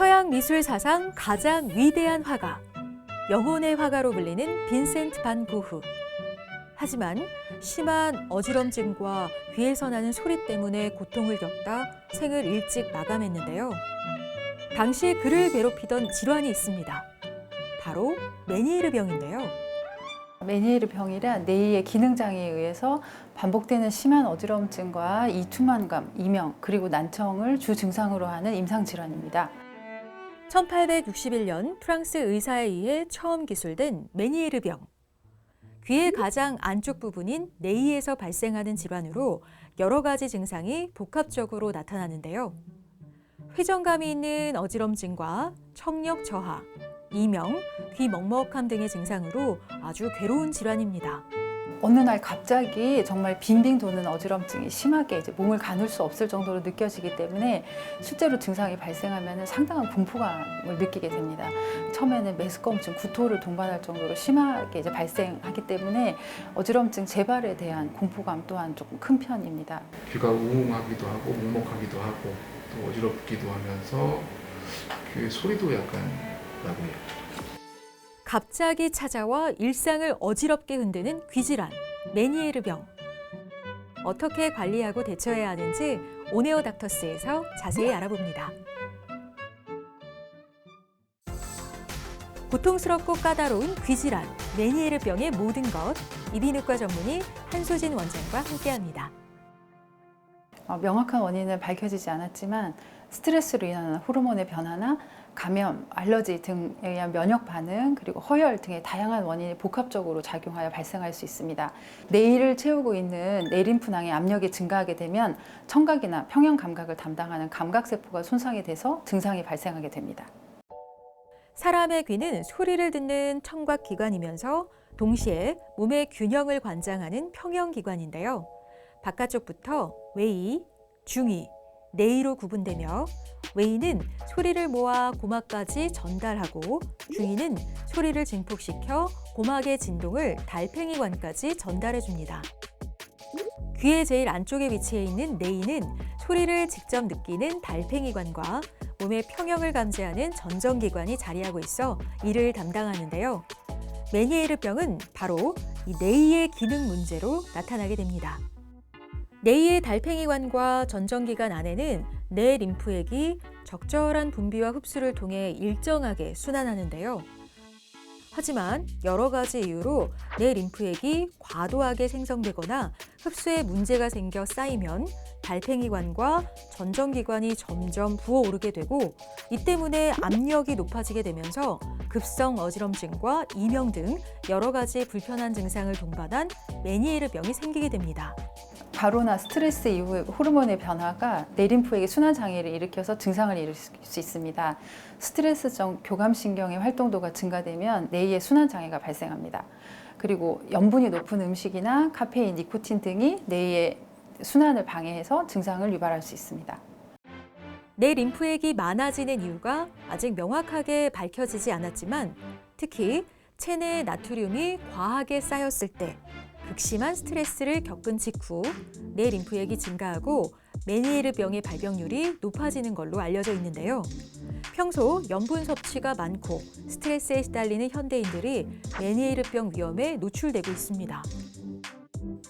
서양 미술 사상 가장 위대한 화가, 영혼의 화가로 불리는 빈센트 반 고흐. 하지만 심한 어지럼증과 귀에서 나는 소리 때문에 고통을 겪다 생을 일찍 마감했는데요. 당시 그를 괴롭히던 질환이 있습니다. 바로 메니에르 병인데요. 메니에르 병이란 뇌의 기능 장애에 의해서 반복되는 심한 어지럼증과 이투만감, 이명 그리고 난청을 주 증상으로 하는 임상 질환입니다. 1861년 프랑스 의사에 의해 처음 기술된 메니에르 병. 귀의 가장 안쪽 부분인 네이에서 발생하는 질환으로 여러 가지 증상이 복합적으로 나타나는데요. 회전감이 있는 어지럼증과 청력 저하, 이명, 귀 먹먹함 등의 증상으로 아주 괴로운 질환입니다. 어느 날 갑자기 정말 빙빙 도는 어지럼증이 심하게 이제 몸을 가눌 수 없을 정도로 느껴지기 때문에 실제로 증상이 발생하면 상당한 공포감을 느끼게 됩니다. 처음에는 메스꺼움증, 구토를 동반할 정도로 심하게 이제 발생하기 때문에 어지럼증 재발에 대한 공포감 또한 조금 큰 편입니다. 귀가 우웅하기도 하고 먹먹하기도 하고 또 어지럽기도 하면서 귀 소리도 약간 나고 해요. 갑자기 찾아와 일상을 어지럽게 흔드는 귀질환, 메니에르 병. 어떻게 관리하고 대처해야 하는지 오네오 닥터스에서 자세히 알아봅니다. 고통스럽고 까다로운 귀질환, 메니에르 병의 모든 것, 이비인후과 전문의 한소진 원장과 함께합니다. 어, 명확한 원인은 밝혀지지 않았지만 스트레스로 인한 호르몬의 변화나 감염, 알러지 등에 의한 면역 반응, 그리고 허열 등의 다양한 원인이 복합적으로 작용하여 발생할 수 있습니다. 뇌를 채우고 있는 뇌림프낭의 압력이 증가하게 되면 청각이나 평형 감각을 담당하는 감각세포가 손상이 돼서 증상이 발생하게 됩니다. 사람의 귀는 소리를 듣는 청각 기관이면서 동시에 몸의 균형을 관장하는 평형 기관인데요. 바깥쪽부터 외이, 중이, 내이로 구분되며 외이는 소리를 모아 고막까지 전달하고 중이는 소리를 증폭시켜 고막의 진동을 달팽이관까지 전달해 줍니다. 귀의 제일 안쪽에 위치해 있는 내이는 소리를 직접 느끼는 달팽이관과 몸의 평형을 감지하는 전정기관이 자리하고 있어 이를 담당하는데요. 메니에르 병은 바로 이 내이의 기능 문제로 나타나게 됩니다. 내이의 달팽이관과 전정기관 안에는 뇌 림프액이 적절한 분비와 흡수를 통해 일정하게 순환하는데요. 하지만 여러 가지 이유로 뇌 림프액이 과도하게 생성되거나 흡수에 문제가 생겨 쌓이면 달팽이관과 전정기관이 점점 부어오르게 되고 이 때문에 압력이 높아지게 되면서 급성 어지럼증과 이명 등 여러 가지 불편한 증상을 동반한 메니에르 병이 생기게 됩니다. 과로나 스트레스 이후에 호르몬의 변화가 뇌림프에게 순환 장애를 일으켜서 증상을 일으킬 수 있습니다. 스트레스성 교감신경의 활동도가 증가되면 뇌의 순환 장애가 발생합니다. 그리고 염분이 높은 음식이나 카페인, 니코틴 등이 뇌의 순환을 방해해서 증상을 유발할 수 있습니다. 뇌 림프액이 많아지는 이유가 아직 명확하게 밝혀지지 않았지만 특히 체내에 나트륨이 과하게 쌓였을 때 극심한 스트레스를 겪은 직후 뇌 림프액이 증가하고 메니에르 병의 발병률이 높아지는 걸로 알려져 있는데요. 평소 염분 섭취가 많고 스트레스에 시달리는 현대인들이 메니에르 병 위험에 노출되고 있습니다.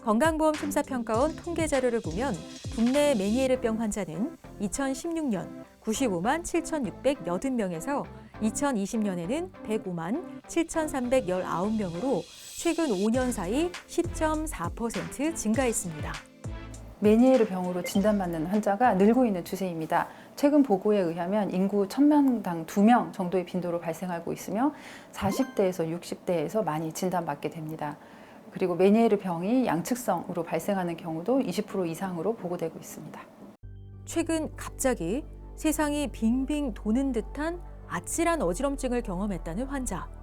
건강보험 심사평가원 통계 자료를 보면 국내 메니에르병 환자는 2016년 95만 7,680명에서 2020년에는 105만 7,319명으로 최근 5년 사이 10.4% 증가했습니다. 메니에르 병으로 진단받는 환자가 늘고 있는 추세입니다. 최근 보고에 의하면 인구 1000명당 2명 정도의 빈도로 발생하고 있으며 40대에서 60대에서 많이 진단받게 됩니다. 그리고 메니에르 병이 양측성으로 발생하는 경우도 20% 이상으로 보고되고 있습니다. 최근 갑자기 세상이 빙빙 도는 듯한 아찔한 어지럼증을 경험했다는 환자.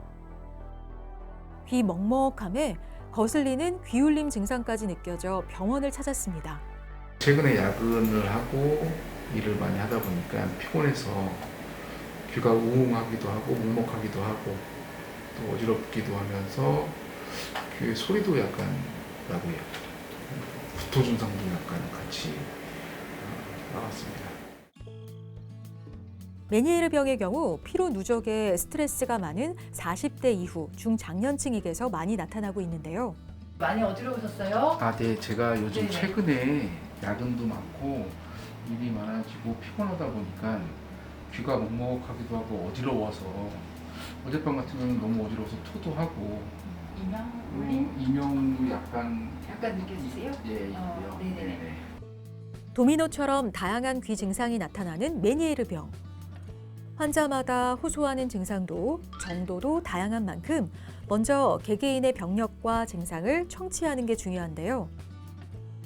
귀 먹먹함에 거슬리는 귀울림 증상까지 느껴져 병원을 찾았습니다. 최근에 야근을 하고 일을 많이 하다 보니까 피곤해서 귀가 우웅하기도 하고 먹먹하기도 하고 또 어지럽기도 하면서 귀 소리도 약간 나고 해요. 구토 증상도 약간 같이 어, 나왔습니다. 메니에르 병의 경우 피로 누적에 스트레스가 많은 40대 이후 중장년층에게서 많이 나타나고 있는데요. 많이 어지러우셨어요? 아, 네. 제가 요즘 네네. 최근에 야근도 많고 일이 많아지고 피곤하다 보니까 귀가 먹먹하기도 하고 어지러워서 어젯밤 같은 경우는 너무 어지러워서 토도 하고 이명 음, 이명도 약간 약간 느껴지세요? 예, 어, 있고요. 네네네. 네네. 도미노처럼 다양한 귀 증상이 나타나는 메니에르 병. 환자마다 호소하는 증상도 정도도 다양한 만큼 먼저 개개인의 병력과 증상을 청취하는 게 중요한데요.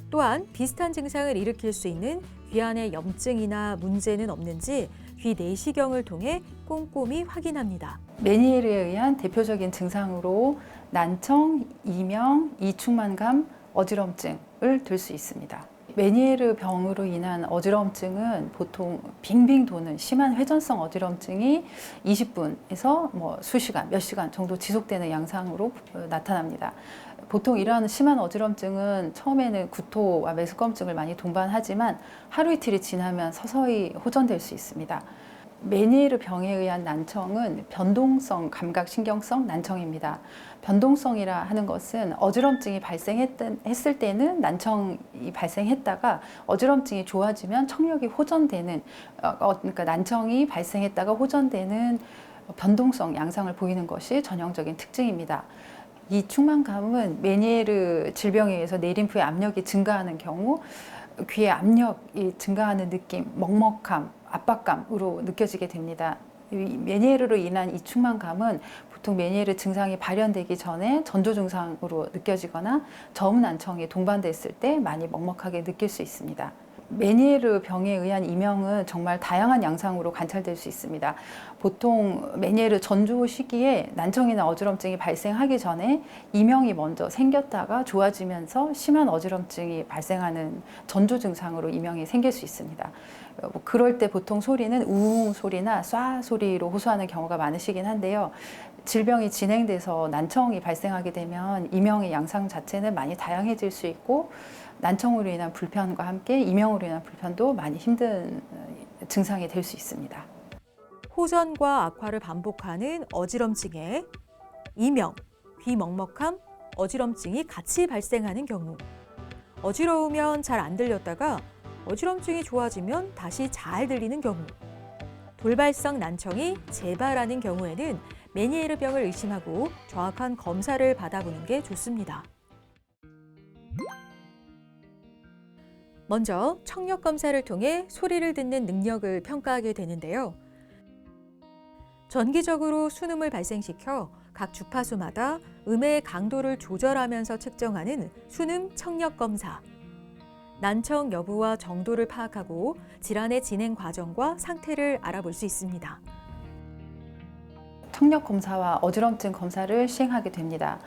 또한 비슷한 증상을 일으킬 수 있는 귀 안에 염증이나 문제는 없는지 귀 내시경을 통해 꼼꼼히 확인합니다. 메니에르에 의한 대표적인 증상으로 난청, 이명, 이충만감, 어지럼증을 들 수 있습니다. 메니에르 병으로 인한 어지럼증은 보통 빙빙 도는 심한 회전성 어지럼증이 20분에서 뭐 수시간, 몇 시간 정도 지속되는 양상으로 어, 나타납니다. 보통 이러한 심한 어지럼증은 처음에는 구토와 메스꺼움증을 많이 동반하지만 하루 이틀이 지나면 서서히 호전될 수 있습니다. 메니에르 병에 의한 난청은 변동성 감각신경성 난청입니다. 변동성이라 하는 것은 어지럼증이 발생했을 때는 난청이 발생했다가 어지럼증이 좋아지면 청력이 호전되는 어, 어, 그러니까 난청이 발생했다가 호전되는 변동성 양상을 보이는 것이 전형적인 특징입니다. 이 충만감은 메니에르 질병에 의해서 내림프의 압력이 증가하는 경우 귀의 압력이 증가하는 느낌, 먹먹함, 압박감으로 느껴지게 됩니다. 이 메니에르로 인한 이 충만감은 보통 메니에르 증상이 발현되기 전에 전조 증상으로 느껴지거나 저음 난청이 동반됐을 때 많이 먹먹하게 느낄 수 있습니다. 메니에르 병에 의한 이명은 정말 다양한 양상으로 관찰될 수 있습니다. 보통 메니에르 전조 시기에 난청이나 어지럼증이 발생하기 전에 이명이 먼저 생겼다가 좋아지면서 심한 어지럼증이 발생하는 전조 증상으로 이명이 생길 수 있습니다. 어, 뭐 그럴 때 보통 소리는 우웅 소리나 쏴 소리로 호소하는 경우가 많으시긴 한데요. 질병이 진행돼서 난청이 발생하게 되면 이명의 양상 자체는 많이 다양해질 수 있고 난청으로 인한 불편과 함께 이명으로 인한 불편도 많이 힘든 어, 증상이 될 수 있습니다. 호전과 악화를 반복하는 어지럼증에 이명, 귀 먹먹함, 어지럼증이 같이 발생하는 경우 어지러우면 잘 안 들렸다가 어지럼증이 좋아지면 다시 잘 들리는 경우 돌발성 난청이 재발하는 경우에는 메니에르 병을 의심하고 정확한 검사를 받아보는 게 좋습니다. 먼저 청력 검사를 통해 소리를 듣는 능력을 평가하게 되는데요. 전기적으로 순음을 발생시켜 각 주파수마다 음의 강도를 조절하면서 측정하는 순음 청력 검사. 난청 여부와 정도를 파악하고 질환의 진행 과정과 상태를 알아볼 수 있습니다. 청력 검사와 어지럼증 검사를 시행하게 됩니다.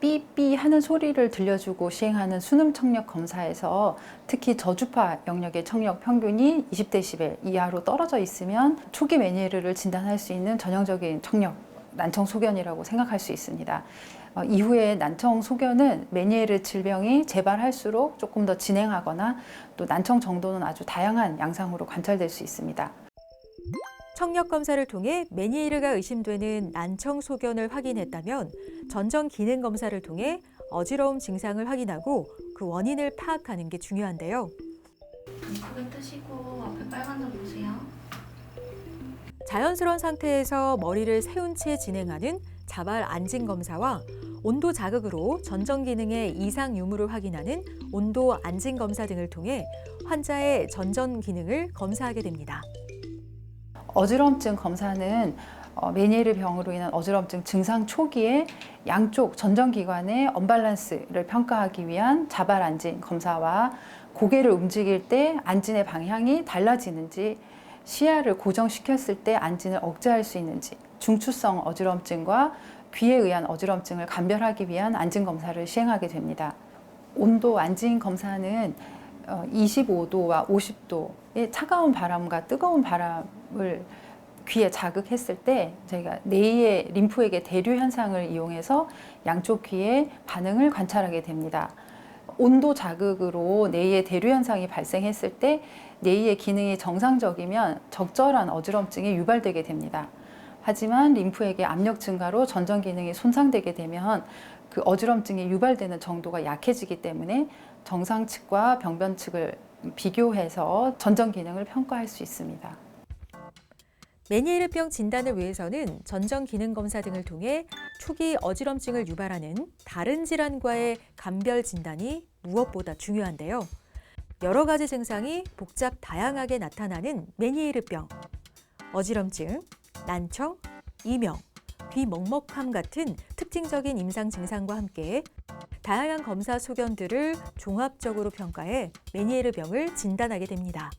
삐삐 하는 소리를 들려주고 시행하는 수능 청력 검사에서 특히 저주파 영역의 청력 평균이 20데시벨 이하로 떨어져 있으면 초기 메니에르를 진단할 수 있는 전형적인 청력 난청 소견이라고 생각할 수 있습니다. 어, 이후에 난청 소견은 메니에르 질병이 재발할수록 조금 더 진행하거나 또 난청 정도는 아주 다양한 양상으로 관찰될 수 있습니다. 청력 검사를 통해 메니에르가 의심되는 난청 소견을 확인했다면 전정 기능 검사를 통해 어지러움 증상을 확인하고 그 원인을 파악하는 게 중요한데요. 눈 크게 뜨시고 앞에 빨간 점 보세요. 자연스러운 상태에서 머리를 세운 채 진행하는 자발 안진 검사와 온도 자극으로 전정 기능의 이상 유무를 확인하는 온도 안진 검사 등을 통해 환자의 전전 기능을 검사하게 됩니다. 어지럼증 검사는 어, 메니에르 병으로 인한 어지럼증 증상 초기에 양쪽 전정기관의 언밸런스를 평가하기 위한 자발 안진 검사와 고개를 움직일 때 안진의 방향이 달라지는지 시야를 고정시켰을 때 안진을 억제할 수 있는지 중추성 어지럼증과 귀에 의한 어지럼증을 감별하기 위한 안진 검사를 시행하게 됩니다. 온도 안진 검사는 어, 25도와 50도의 차가운 바람과 뜨거운 바람을 귀에 자극했을 때 저희가 뇌의 림프에게 대류 현상을 이용해서 양쪽 귀의 반응을 관찰하게 됩니다. 온도 자극으로 뇌의 대류 현상이 발생했을 때 뇌의 기능이 정상적이면 적절한 어지럼증이 유발되게 됩니다. 하지만 림프에게 압력 증가로 전정 기능이 손상되게 되면 그 어지럼증이 유발되는 정도가 약해지기 때문에 정상 측과 병변 측을 비교해서 전정 기능을 평가할 수 있습니다. 메니에르병 진단을 위해서는 전정 기능 검사 등을 통해 초기 어지럼증을 유발하는 다른 질환과의 감별 진단이 무엇보다 중요한데요. 여러 가지 증상이 복잡 다양하게 나타나는 메니에르병, 어지럼증, 난청, 이명, 귀먹먹함 같은 특징적인 임상 증상과 함께 다양한 검사 소견들을 종합적으로 평가해 메니에르 병을 진단하게 됩니다.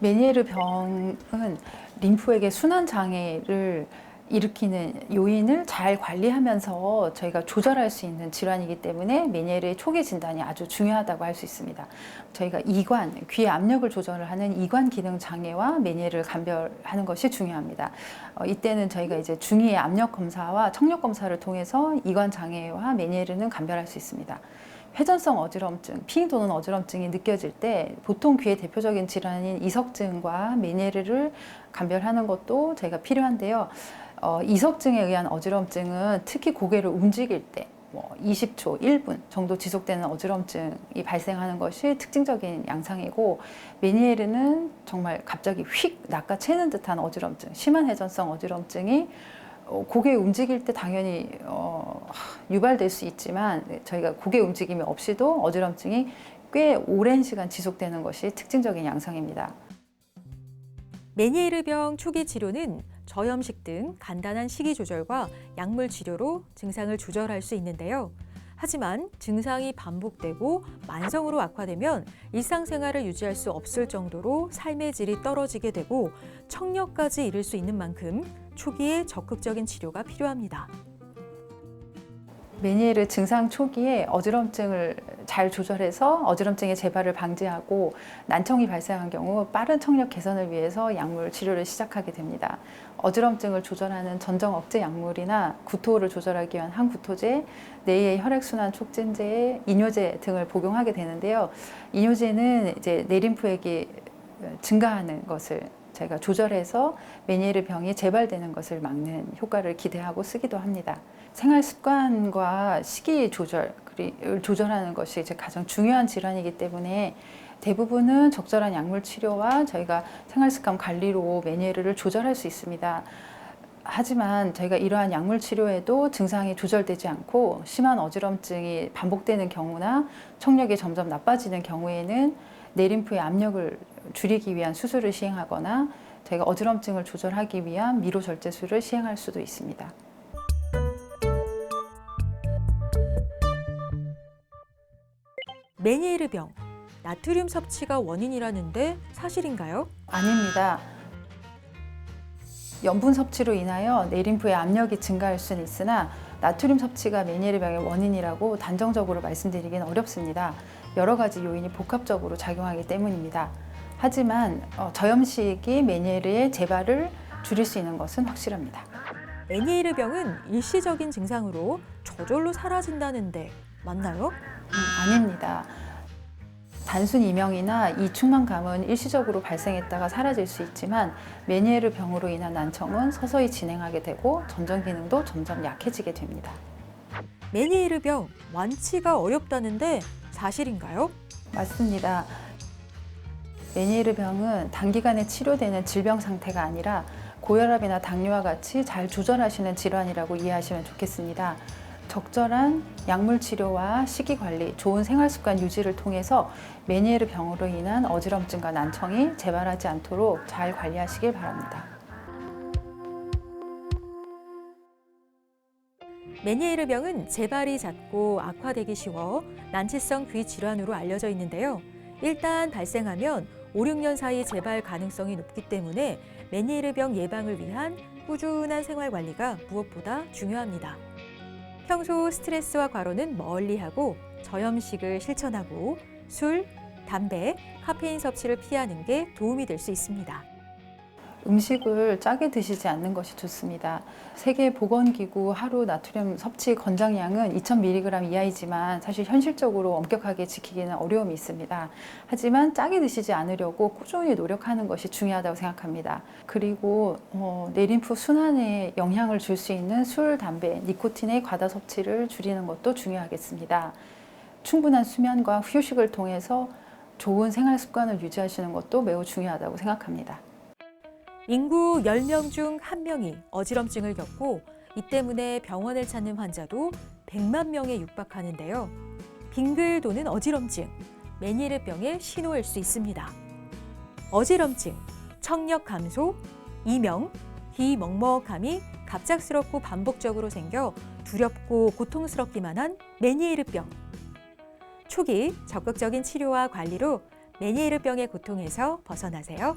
메니에르 병은 림프에게 순환 장애를 일으키는 요인을 잘 관리하면서 저희가 조절할 수 있는 질환이기 때문에 메니에르의 초기 진단이 아주 중요하다고 할 수 있습니다. 저희가 이관, 귀의 압력을 조절을 하는 이관 기능 장애와 메니에르를 감별하는 것이 중요합니다. 어, 이때는 저희가 이제 중위의 압력 검사와 청력 검사를 통해서 이관 장애와 메니에르는 감별할 수 있습니다. 회전성 어지럼증, 핑 도는 어지럼증이 느껴질 때 보통 귀의 대표적인 질환인 이석증과 메니에르를 감별하는 것도 저희가 필요한데요. 어, 이석증에 의한 어지럼증은 특히 고개를 움직일 때, 뭐 20초, 1분 정도 지속되는 어지럼증이 발생하는 것이 특징적인 양상이고, 메니에르는 정말 갑자기 휙 낚아채는 듯한 어지럼증, 심한 회전성 어지럼증이 어, 고개 움직일 때 당연히 어, 유발될 수 있지만 저희가 고개 움직임이 없이도 어지럼증이 꽤 오랜 시간 지속되는 것이 특징적인 양상입니다. 메니에르병 초기 치료는 저염식 등 간단한 식이 조절과 약물 치료로 증상을 조절할 수 있는데요. 하지만 증상이 반복되고 만성으로 악화되면 일상생활을 유지할 수 없을 정도로 삶의 질이 떨어지게 되고 청력까지 이를 수 있는 만큼 초기에 적극적인 치료가 필요합니다. 메니에르 증상 초기에 어지럼증을 잘 조절해서 어지럼증의 재발을 방지하고 난청이 발생한 경우 빠른 청력 개선을 위해서 약물 치료를 시작하게 됩니다. 어지럼증을 조절하는 전정 억제 약물이나 구토를 조절하기 위한 항구토제, 뇌의 혈액순환 촉진제, 이뇨제 등을 복용하게 되는데요. 이뇨제는 이제 뇌림프액이 증가하는 것을 저희가 조절해서 메니에르 병이 재발되는 것을 막는 효과를 기대하고 쓰기도 합니다. 생활 습관과 식이 조절 을 조절하는 것이 이제 가장 중요한 질환이기 때문에 대부분은 적절한 약물 치료와 저희가 생활 습관 관리로 메니에르를 조절할 수 있습니다. 하지만 저희가 이러한 약물 치료에도 증상이 조절되지 않고 심한 어지럼증이 반복되는 경우나 청력이 점점 나빠지는 경우에는 내림프의 압력을 줄이기 위한 수술을 시행하거나 저희가 어지럼증을 조절하기 위한 미로 절제술을 시행할 수도 있습니다. 메니에르병, 나트륨 섭취가 원인이라는데 사실인가요? 아닙니다. 염분 섭취로 인하여 내림프의 압력이 증가할 수는 있으나 나트륨 섭취가 메니에르병의 원인이라고 단정적으로 말씀드리기는 어렵습니다. 여러 가지 요인이 복합적으로 작용하기 때문입니다. 하지만 어, 저염식이 메니에르의 재발을 줄일 수 있는 것은 확실합니다. 메니에르병은 일시적인 증상으로 저절로 사라진다는데 맞나요? 음, 아닙니다. 단순 이명이나 이충만 감은 일시적으로 발생했다가 사라질 수 있지만 메니에르 병으로 인한 난청은 서서히 진행하게 되고 전정 기능도 점점 약해지게 됩니다. 메니에르 병 완치가 어렵다는데 사실인가요? 맞습니다. 메니에르 병은 단기간에 치료되는 질병 상태가 아니라 고혈압이나 당뇨와 같이 잘 조절하시는 질환이라고 이해하시면 좋겠습니다. 적절한 약물 치료와 식이 관리, 좋은 생활 습관 유지를 통해서 메니에르 병으로 인한 어지럼증과 난청이 재발하지 않도록 잘 관리하시길 바랍니다. 메니에르 병은 재발이 잦고 악화되기 쉬워 난치성 귀 질환으로 알려져 있는데요. 일단 발생하면 5, 6년 사이 재발 가능성이 높기 때문에 메니에르 병 예방을 위한 꾸준한 생활 관리가 무엇보다 중요합니다. 평소 스트레스와 과로는 멀리하고 저염식을 실천하고 술, 담배, 카페인 섭취를 피하는 게 도움이 될 수 있습니다. 음식을 짜게 드시지 않는 것이 좋습니다. 세계 보건기구 하루 나트륨 섭취 권장량은 2,000mg 이하이지만 사실 현실적으로 엄격하게 지키기는 어려움이 있습니다. 하지만 짜게 드시지 않으려고 꾸준히 노력하는 것이 중요하다고 생각합니다. 그리고 어, 내림프 순환에 영향을 줄 수 있는 술, 담배, 니코틴의 과다 섭취를 줄이는 것도 중요하겠습니다. 충분한 수면과 휴식을 통해서 좋은 생활 습관을 유지하시는 것도 매우 중요하다고 생각합니다. 인구 10명 중 1명이 어지럼증을 겪고 이 때문에 병원을 찾는 환자도 100만 명에 육박하는데요. 빙글 도는 어지럼증, 메니르병의 신호일 수 있습니다. 어지럼증, 청력 감소, 이명, 희먹먹함이 갑작스럽고 반복적으로 생겨 두렵고 고통스럽기만 한 메니에르병. 초기 적극적인 치료와 관리로 메니에르병의 고통에서 벗어나세요.